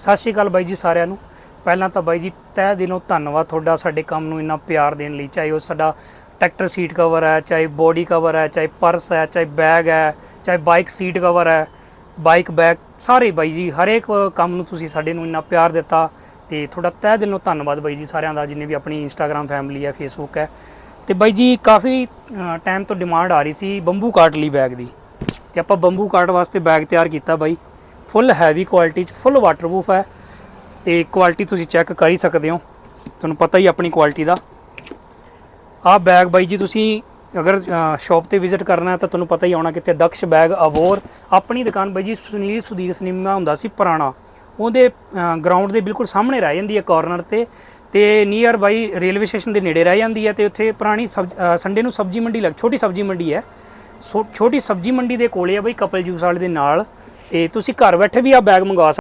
ਸਤਿ ਸ਼੍ਰੀ ਅਕਾਲ ਬਾਈ ਜੀ ਸਾਰਿਆਂ ਨੂੰ। ਪਹਿਲਾਂ ਤਾਂ ਬਾਈ ਜੀ ਤਹਿ ਦਿਲੋਂ ਧੰਨਵਾਦ ਤੁਹਾਡਾ ਸਾਡੇ ਕੰਮ ਨੂੰ ਇੰਨਾ ਪਿਆਰ ਦੇਣ ਲਈ, ਚਾਹੇ ਉਹ ਸਾਡਾ ਟਰੈਕਟਰ ਸੀਟ ਕਵਰ ਹੈ, ਚਾਹੇ ਬੋਡੀ ਕਵਰ ਹੈ, ਚਾਹੇ ਪਰਸ ਹੈ, ਚਾਹੇ ਬੈਗ ਹੈ, ਚਾਹੇ ਬਾਈਕ ਸੀਟ ਕਵਰ ਹੈ, ਬਾਈਕ, ਬੈਗ ਸਾਰੇ ਬਾਈ ਜੀ, ਹਰੇਕ ਕੰਮ ਨੂੰ ਤੁਸੀਂ ਸਾਡੇ ਨੂੰ ਇੰਨਾ ਪਿਆਰ ਦਿੱਤਾ ਤੇ ਤੁਹਾਡਾ ਤਹਿ ਦਿਲੋਂ ਧੰਨਵਾਦ ਬਾਈ ਜੀ ਸਾਰਿਆਂ ਦਾ, ਜਿੰਨੇ ਵੀ ਆਪਣੀ ਇੰਸਟਾਗ੍ਰam ਫੈਮਿਲੀ ਹੈ ਫੇਸਬੁੱਕ ਹੈ। ਤੇ ਬਾਈ ਜੀ ਕਾਫੀ ਟਾਈਮ ਤੋਂ ਡਿਮਾਂਡ ਆ ਰਹੀ ਸੀ ਬੰਬੂ ਕਾਟ ਲਈ ਬੈਗ ਦੀ। ਤੇ ਆਪਾਂ ਬੰਬੂ ਕਾਟ ਵਾਸਤੇ ਬੈਗ ਤਿਆਰ ਕੀਤਾ ਬਾਈ। ਫੁੱਲ ਹੈਵੀ ਕੁਆਲਿਟੀ ਚ, ਫੁੱਲ ਵਾਟਰਪ੍ਰੂਫ ਹੈ। ਤੇ ਕੁਆਲਿਟੀ ਤੁਸੀਂ ਚੈੱਕ ਕਰ ਹੀ ਸਕਦੇ ਹੋ। ਤੁਹਾਨੂੰ ਪਤਾ ਹੀ ਆਪਣੀ ਕੁਆਲਿਟੀ ਦਾ। ਆਹ ਬੈਗ ਬਾਈ ਜੀ ਤੁਸੀਂ ਅਗਰ ਸ਼ਾਪ ਤੇ ਵਿਜ਼ਿਟ ਕਰਨਾ ਤਾਂ ਤੁਹਾਨੂੰ ਪਤਾ ਹੀ ਆਉਣਾ ਕਿੱਥੇ ਦਕਸ਼ ਬੈਗ ਅਵੋਰ। ਆਪਣੀ ਦੁਕਾਨ ਬਾਈ ਜੀ ਸੁਨੀਲ ਸੁਧੀਰ ਸਿਨੇਮਾ ਹੁੰਦਾ ਸੀ ਪੁਰਾਣਾ। ਉਹਦੇ ਗਰਾਊਂਡ ਦੇ ਬਿਲਕੁਲ ਸਾਹਮਣੇ ਰਹਿ ਜਾਂਦੀ ਹੈ ਕਾਰਨਰ ਤੇ। ਤੇ ਨੀਅਰ ਬਾਈ ਰੇਲਵੇ ਸਟੇਸ਼ਨ ਦੇ ਨੇੜੇ ਰਹਿ ਜਾਂਦੀ ਹੈ ਤੇ ਉੱਥੇ ਪੁਰਾਣੀ ਸੰਡੇ ਨੂੰ ਸਬਜ਼ੀ ਮੰਡੀ ਲੱਗ, ਛੋਟੀ ਸਬਜ਼ੀ ਮੰਡੀ ਹੈ। ਸੋ- ਛੋਟੀ ਸਬਜ਼ੀ ਮੰਡੀ ਦੇ ਕੋਲੇ ਆ ਬਾਈ ਕਪਲ ਜੂਸ ਵਾਲੇ ਦੇ ਨਾਲ। ਤੇ ਤੁਸੀਂ ਘਰ ਬੈਠੇ ਵੀ ਆ ਬੈਗ ਮੰਗਵਾ ਸਕਦੇ